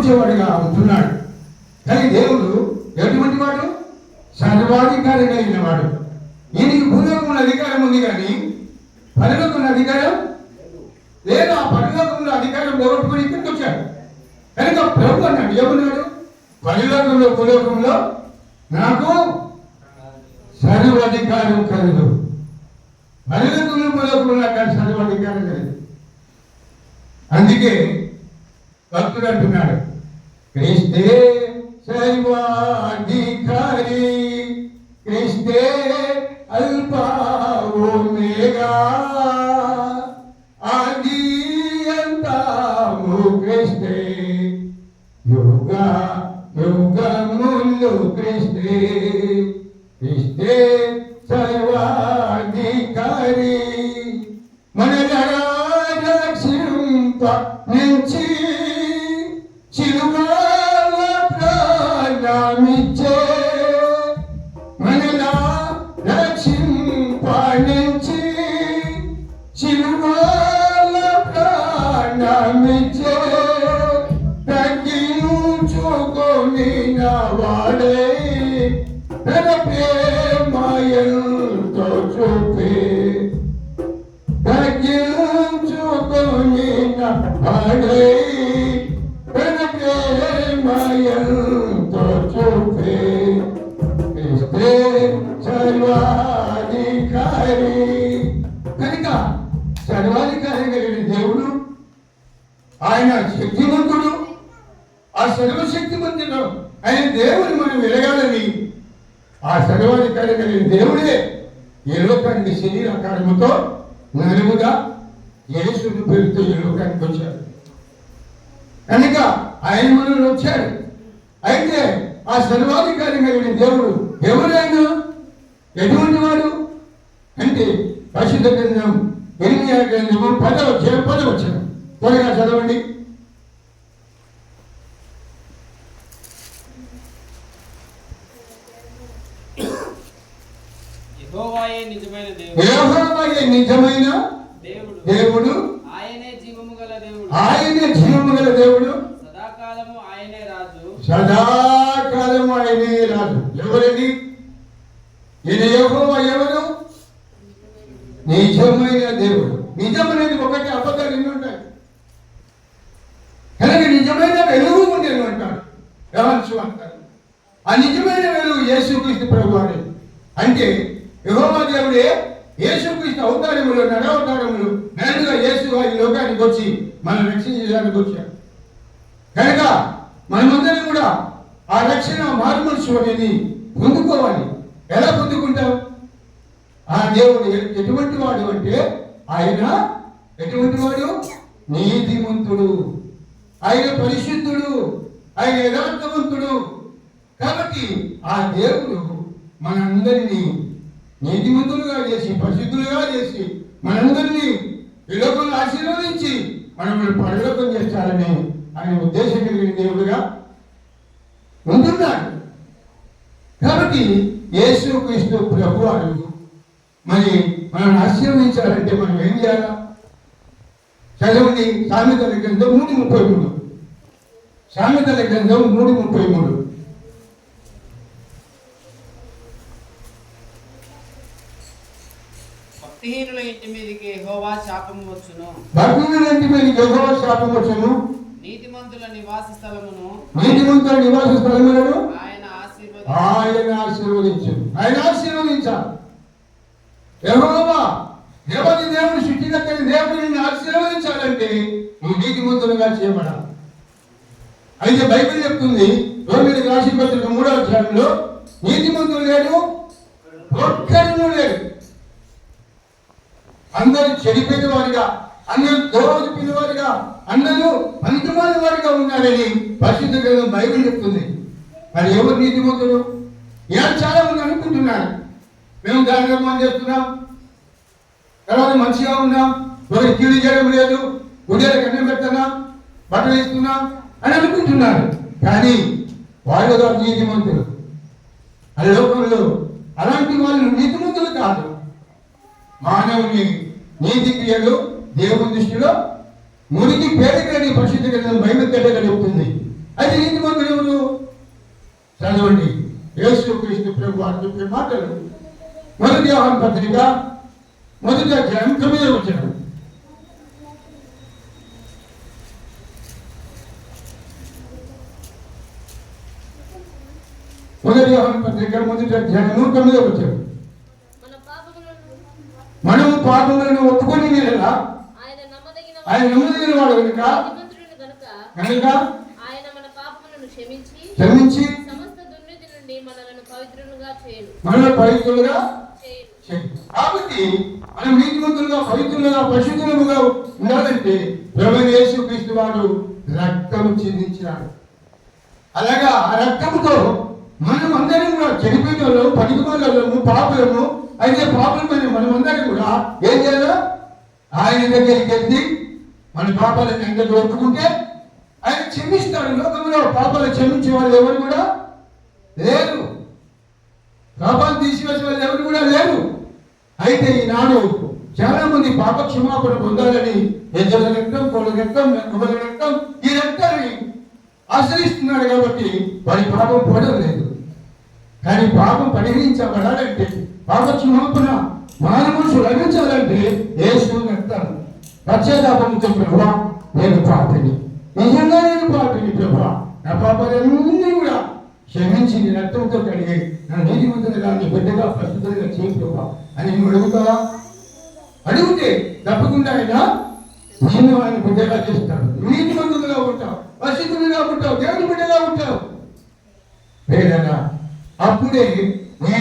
సమకూర్చేవాడుగా ఉంటున్నాడు. కానీ దేవుడు ఎటువంటి వాడు? సర్వాధికారి కలిగిన వాడు. ఈయనకి భూలోకంలో అధికారం ఉంది కానీ పరలోకంలో అధికారం లేదు. ఆ పరలోకంలో అధికారం పోగొట్టుకుని ఇక్కడికి వచ్చాడు. కనుక ప్రభు అన్నాడు ఏమన్నాడు? పరలోకంలో భూలోకంలో నాకు సర్వాధికారం కలదు. పరలోకంలో భూలోకంలో నాకు సర్వాధికారం కలదు. అందుకే భక్తుడు అంటున్నాడు క్రిస్తే సర్వాధికారి తగ్గించుకొని వాడే తన ప్రేమయంతో చూపే. తగ్గించుకొని వాడే తన ప్రేమయంతో చూపే. క్రిస్తే సర్వాధికారి. కనుక సర్వాధికారి కలిగిన దేవుడు ఆయన శక్తివంతుడు ఆ సర్వశక్తివంతుడు ఆయన దేవుని మనం వెలగాలని ఆ సర్వాధికారి కలిగిన దేవుడే. ఈ లోకానికి శరీరాకారముతో నలుగుగా యేసుని పేరుతో ఈ లోకానికి వచ్చాడు. కనుక ఆయన మనల్ని వచ్చాడు. అయితే ఆ సర్వాధికారి కలిగిన దేవుడు ఎవరైనా ఎటువంటి వాడు? అంటే పరిశుద్ధ గ్రంథం ఎనిమిది గ్రంథము పదవచ్చిన పదవచ్చిన త్వరగా చదవండి. యెహోవాయే నిజమైన దేవుడు. యెహోవాయే నిజమైన దేవుడు. దేవుడు. ఆయనే జీవము గల దేవుడు. ఆయనే జీవము గల దేవుడు. సదాకాలము ఆయనే రాజు. సదాకాలం ఆయనే రాజు. ఎవరది? ఈయన యెహోవా ఎవరు? నిజమైన దేవుడు. నిజమనేది ఒకటి అబద్ధాలు ఎన్ని ఉంటాయి. కనుక నిజమైన వెలుగు ఉండేది అంటాడు. అంటారు ఆ నిజమైన వెలుగు యేసుక్రీస్తు ప్రభు అంటే యహోవా దేవుడే యేసుక్రీస్తు అవతారములు నడవతారములు నేరుగా యేసు ఈ లోకానికి వచ్చి మనం రక్షించడానికి వచ్చాడు. కనుక మనమందరం కూడా ఆ రక్షణ మారుమనసు అనేది పొందుకోవాలి. ఎలా పొందుకుంటాం? ఆ దేవుడు ఎటువంటి వాడు అంటే ఆయన ఎటువంటి వాడు? నీతిమంతుడు. ఆయన పరిశుద్ధుడు. ఆయన యథార్థవంతుడు. కాబట్టి ఆ దేవుడు మనందరినీ నీతిమంతులుగా చేసి ప్రసిద్ధులుగా చేసి మనందరినీ ఈ లోకంలో ఆశీర్వదించి మనల్ని పరలోకం చేస్తారని ఆయన ఉద్దేశం కలిగిన దేవుడుగా ఉంటున్నాడు. కాబట్టి యేసు క్రీస్తు ప్రభు అడుగు మరి మనం ఆశీర్వదించాలంటే మనం ఏం చేయాలా? చదవండి సామెతల గ్రంథం మూడు ముప్పై మూడు. సామెతల గ్రంథం మూడు ముప్పై మూడు. భక్తిహీనుల ఇంటి మీదకి యెహోవా శాపము వచ్చును. భక్తులంటి మీద యెహోవా శాపం వచ్చును. నీతిమంతుల నివాస స్థలమును నీతిమంతుల నివాస స్థలములను ఆయన ఆశీర్వది ఆయన ఆశీర్వదించు ఆయన ఆశీర్వదించాలి యెహోవా దేవతి దేవుని సృష్టికర్తని దేవుడు నిన్ను ఆశీర్వదించాలంటే నువ్వు నీతిమంతులుగా చేయబడాలి. అయితే బైబిల్ చెప్తుంది రోమిలి రాశి పత్రిక మూడో అధ్యాయంలో నీతిమంతులు లేడు ఒక్కడును లేడు అందరూ చెడిపోయిన వారిగా అందరూ దోచుకున్న వారిగా అందరూ పనికిమాల వారిగా ఉన్నారని పరిశుద్ధ గ్రంథం బైబిల్ చెప్తుంది. మరి ఎవరు నీతిమంతుడు ఇలా చాలా మంది అనుకుంటున్నారు. మేము కార్యక్రమం చేస్తున్నాం. తర్వాత మంచిగా ఉన్నాం. ఒక కీడు చేయడం లేదు. ఉదయాల కన్నం పెడుతున్నాం. బట్టలు ఇస్తున్నాం అని అనుకుంటున్నారు. కానీ వాళ్ళు కాదు నీతిమంతులు. ఆ లోకంలో అలాంటి వాళ్ళు నీతిమంతులు కాదు. మానవుని నీతి క్రియలు దేవుని దృష్టిలో మురికి పేదకలని పరిశుద్ధి కలిగిన భయమెత్తగా చెప్తుంది అది నీతి మంత్రులు ఎవరు? చదవండి. యేసు క్రీస్తు ప్రభు అని చెప్పే మాటలు. మొదటి వ్యవహార పత్రిక మొదటి అధ్యాయం తొమ్మిది వచ్చిన మొదటి వ్యవహార పత్రిక మొదటి అధ్యాయం తొమ్మిదో వచ్చాడు మనము పాపములను ఒప్పుకొని నేలా ఆయన నమ్మదగిన వాడు. కనుక? కనుక? ఆయన మన పాపములను క్షమించి క్షమించి? సమస్త దుర్నీతి నుండి మనలను పవిత్రులుగా చేయను. కాబట్టి మనం నీతిమంతులుగా పవిత్రులుగా పరిశుద్ధులుగా ఉండాలంటే ప్రభు యేసు క్రీస్తు వారు రక్తం చెందించినాడు. అలాగా ఆ రక్తముతో మనం అందరం కూడా చెడిపోయిన వాళ్ళము పనికి వాళ్ళము పాపులము అయితే పాపులమైన మనం అందరం కూడా ఏం చేయాలి? ఆయన దగ్గరికి వెళ్ళి మన పాపాలను ఎంత ఒప్పుకుంటే ఆయన క్షమిస్తాడు. లోకంలో పాపాలు క్షమించే వాళ్ళు ఎవరు కూడా లేరు. పాపాలు తీసివేసే వాళ్ళు ఎవరు కూడా లేరు. అయితే ఈనాడు చాలా మంది పాప క్షమాపణ పొందాలని ఎజ్జల రక్తం కొల రక్తం కొల రక్తం ఈ రక్తాన్ని ఆశ్రయిస్తున్నాడు కాబట్టి వారి పాపం పోవడం లేదు కానీ పాపం పరిహరించబడాలంటే పాప మాపున మానవులు లభించాలంటే యేసు రక్తం పశ్చాత్తాపంతో ప్రభా నేను పాపిని నిజంగా నేను పాపిని ప్రభా నా పాపాలన్నీ కూడా క్షమించి నీ రక్తంతో కడిగి నా నీతిమంతులుగా నీ బిడ్డగా ప్రస్తుతంగా చేయి ప్రభా అని నువ్వు అడుగుతావా అడిగితే తప్పకుండా ఆయన నేను ఆయన బిడ్డగా చేస్తాడు. నీతిమంతులుగా ఉంటావు పరిశుద్ధులుగా ఉంటావు దేవుని బిడ్డగా ఉంటావు. వేదన అప్పుడే నీ